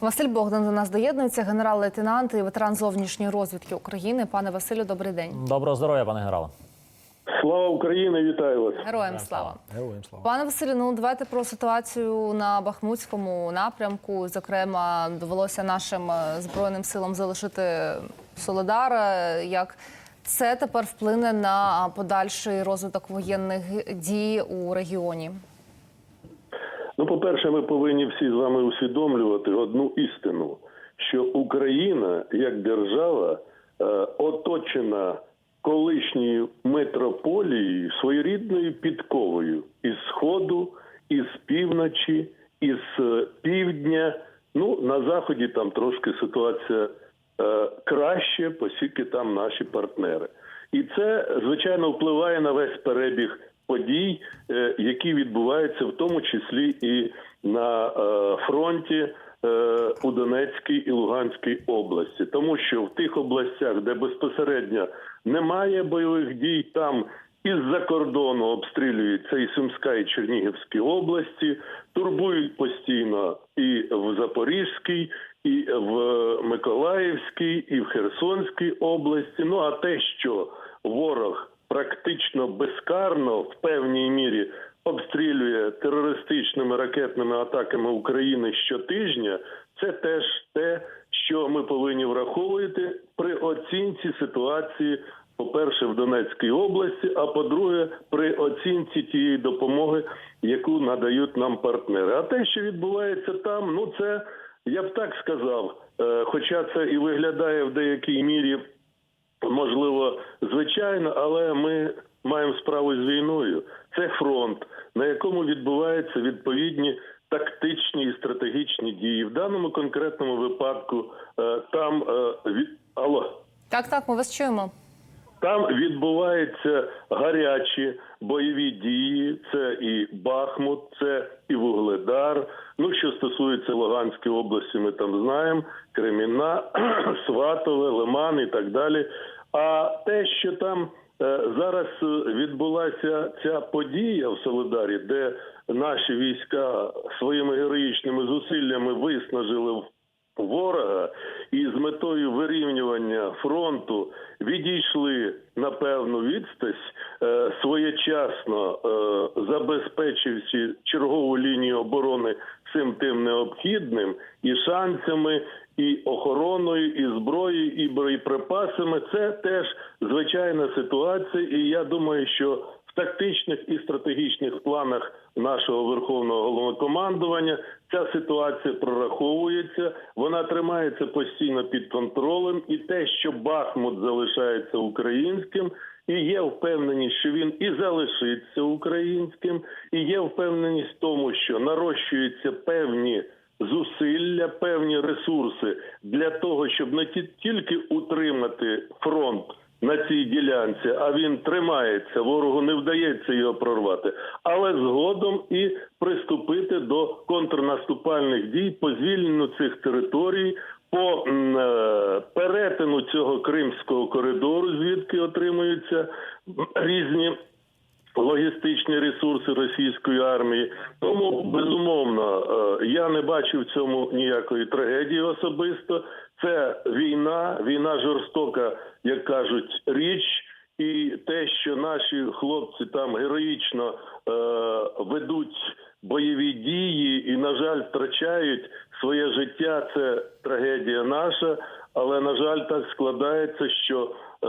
Василь Богдан до нас доєднується, генерал-лейтенант і ветеран зовнішньої розвідки України. Пане Василю, добрий день. Доброго здоров'я, пане генерале. Слава Україні, вітаю вас. Героям слава. Героям слава. Пане Василю, ну давайте про ситуацію на Бахмутському напрямку. Зокрема, довелося нашим е, збройним силам залишити Солидар. Е, Як це тепер вплине на подальший розвиток воєнних дій у регіоні? Ну, по-перше, ми повинні всі з вами усвідомлювати одну істину, що Україна як держава е, оточена колишньою метрополією своєрідною підковою із сходу, із півночі, із е, півдня. Ну на заході там трошки ситуація е, краще, оскільки там наші партнери. І це звичайно впливає на весь перебіг подій, е, які відбуваються в тому числі і на е, фронті е, у Донецькій і Луганській області, тому що в тих областях, де безпосередньо немає бойових дій, там із-за кордону обстрілюються і Сумська, і Чернігівські області, турбують постійно і в Запорізькій, і в Миколаївській, і в Херсонській області. Ну а те, що ворог практично безкарно в певній мірі обстрілює терористичними ракетними атаками України щотижня, це теж те, що ми повинні враховувати при оцінці ситуації. По-перше, в Донецькій області, а по-друге, при оцінці тієї допомоги, яку надають нам партнери. А те, що відбувається там, ну це я б так сказав. е, Хоча це і виглядає в деякій мірі звичайно, але ми маємо справу з війною. Це фронт, на якому відбуваються відповідні тактичні і стратегічні дії. В даному конкретному випадку е, там е, від алло. Так, так, ми вас чуємо. Там відбуваються гарячі бойові дії. Це і Бахмут, це і Вугледар. Ну що стосується Луганської області, ми там знаємо Креміна, Сватове, Лиман і так далі. А те, що там е, зараз е, відбулася ця подія в Солидарі, де наші війська своїми героїчними зусиллями виснажили ворога і з метою вирівнювання фронту відійшли на певну відстань, е, своєчасно забезпечивши чергову лінію оборони всім тим необхідним і шансами, і охороною, і зброєю, і боєприпасами. Це теж звичайна ситуація, і я думаю, що в тактичних і стратегічних планах нашого верховного головнокомандування ця ситуація прораховується. Вона тримається постійно під контролем, і те, що Бахмут залишається українським. І є впевненість, що він і залишиться українським, і є впевненість в тому, що нарощуються певні зусилля, певні ресурси для того, щоб не ті- тільки утримати фронт на цій ділянці, а він тримається, ворогу не вдається його прорвати, але згодом і приступити до контрнаступальних дій по звільненню цих територій. По е, перетину цього кримського коридору, звідки отримуються різні логістичні ресурси російської армії. Тому безумовно е, я не бачу в цьому ніякої трагедії особисто. Це війна, війна жорстока, як кажуть, річ. І те, що наші хлопці там героїчно е, ведуть бойові дії і, на жаль, втрачають своє життя, це трагедія наша. Але на жаль, так складається, що е,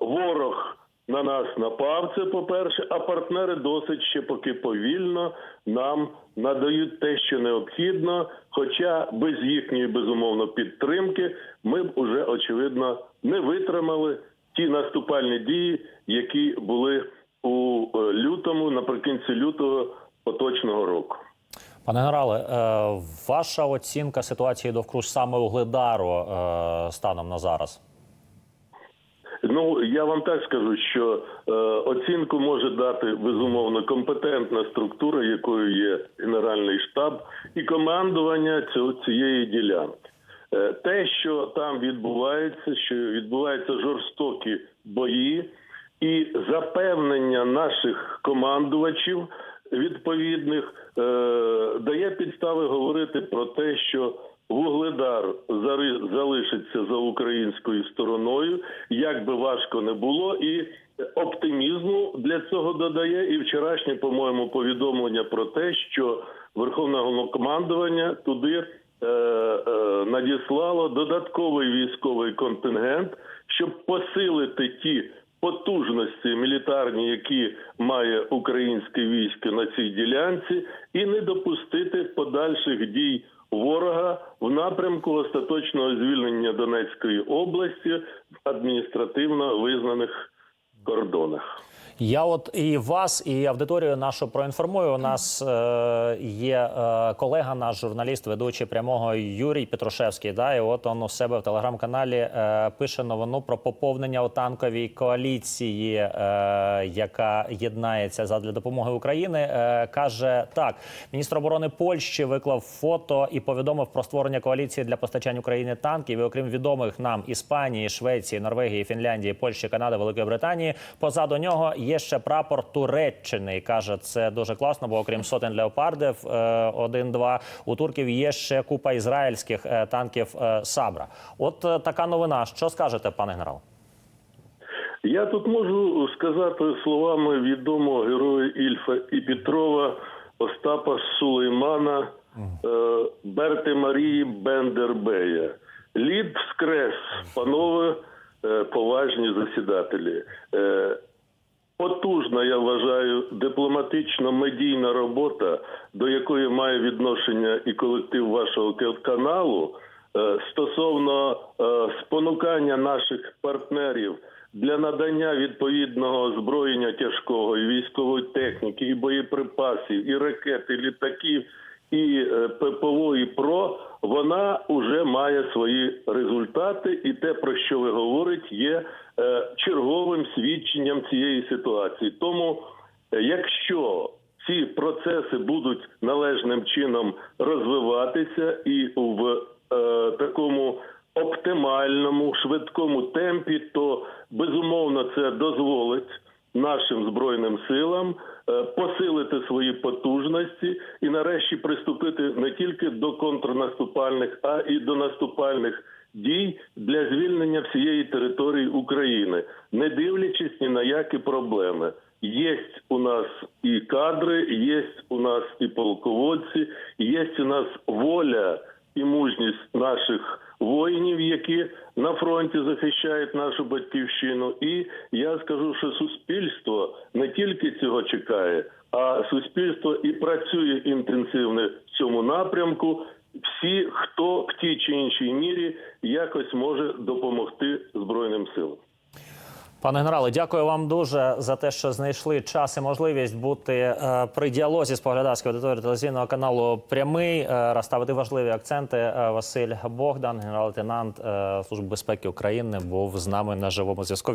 ворог на нас напав. Це по-перше, а партнери досить ще поки повільно нам надають те, що необхідно. Хоча без їхньої безумовно підтримки ми б уже очевидно не витримали ті наступальні дії, які були у е, лютому, наприкінці лютого поточного року. Пане генерале, е, ваша оцінка ситуації довкруж саме Угледару е, станом на зараз? Ну я вам так скажу, що е, оцінку може дати безумовно компетентна структура, якою є Генеральний штаб і командування цього цієї ділянки. Е, те, що там відбувається, що відбуваються жорстокі бої, і запевнення наших командувачів відповідних е, підстави говорити про те, що Вугледар залишиться за українською стороною, як би важко не було, і оптимізму для цього додає. І вчорашнє, по-моєму, повідомлення про те, що Верховне Головнокомандування туди е, е, надіслало додатковий військовий контингент, щоб посилити ті потужності мілітарні, які має українське військо на цій ділянці, і не допустити подальших дій ворога в напрямку остаточного звільнення Донецької області в адміністративно визнаних кордонах. Я от і вас, і аудиторію нашу проінформую. У нас е, є е, колега, наш журналіст, ведучий прямого Юрій Петрушевський. Да, і от он у себе в телеграм-каналі е, пише новину про поповнення у танковій коаліції, е, яка єднається задля допомоги України. Е, каже так: міністр оборони Польщі виклав фото і повідомив про створення коаліції для постачання Україні танків. І окрім відомих нам Іспанії, Швеції, Норвегії, Фінляндії, Польщі, Канади, Великої Британії. Позаду нього є ще прапор Туреччини. І каже, це дуже класно, бо окрім сотень леопардів, е, один-два у турків є ще купа ізраїльських е, танків е, Сабра. От е, така новина. Що скажете, пане генерал? Я тут можу сказати словами відомого героя Ільфа і Петрова Остапа Сулеймана е, Берти Марії Бендербея. Лід вскрес, панове е, поважні засідателі. Е, Потужна, я вважаю, дипломатично-медійна робота, до якої має відношення і колектив вашого ка- каналу е, стосовно е, спонукання наших партнерів для надання відповідного озброєння тяжкого і військової техніки, і боєприпасів, і ракет, і літаків, і е, ППО, і ПРО, вона вже має свої результати, і те, про що ви говорите, є е, черговим свідченням цієї ситуації. Тому, е, якщо ці процеси будуть належним чином розвиватися і в е, такому оптимальному швидкому темпі, то безумовно це дозволить нашим збройним силам е, посилити свої потужності і нарешті приступити не тільки до контрнаступальних, а і до наступальних дій для звільнення всієї території України, не дивлячись ні на які проблеми. Є у нас і кадри, є у нас і полководці, є у нас воля і мужність наших воїнів, які на фронті захищають нашу батьківщину. І я скажу, що суспільство не тільки цього чекає, а суспільство і працює інтенсивно в цьому напрямку. Всі, хто в тій чи іншій мірі якось може допомогти збройним силам. Пане генерале, дякую вам дуже за те, що знайшли час і можливість бути е, при діалозі з поглядацькою аудиторією телевізійного каналу Прямий, е, розставити важливі акценти. Е, Василь Богдан, генерал-лейтенант Служби безпеки України, був з нами на живому зв'язку.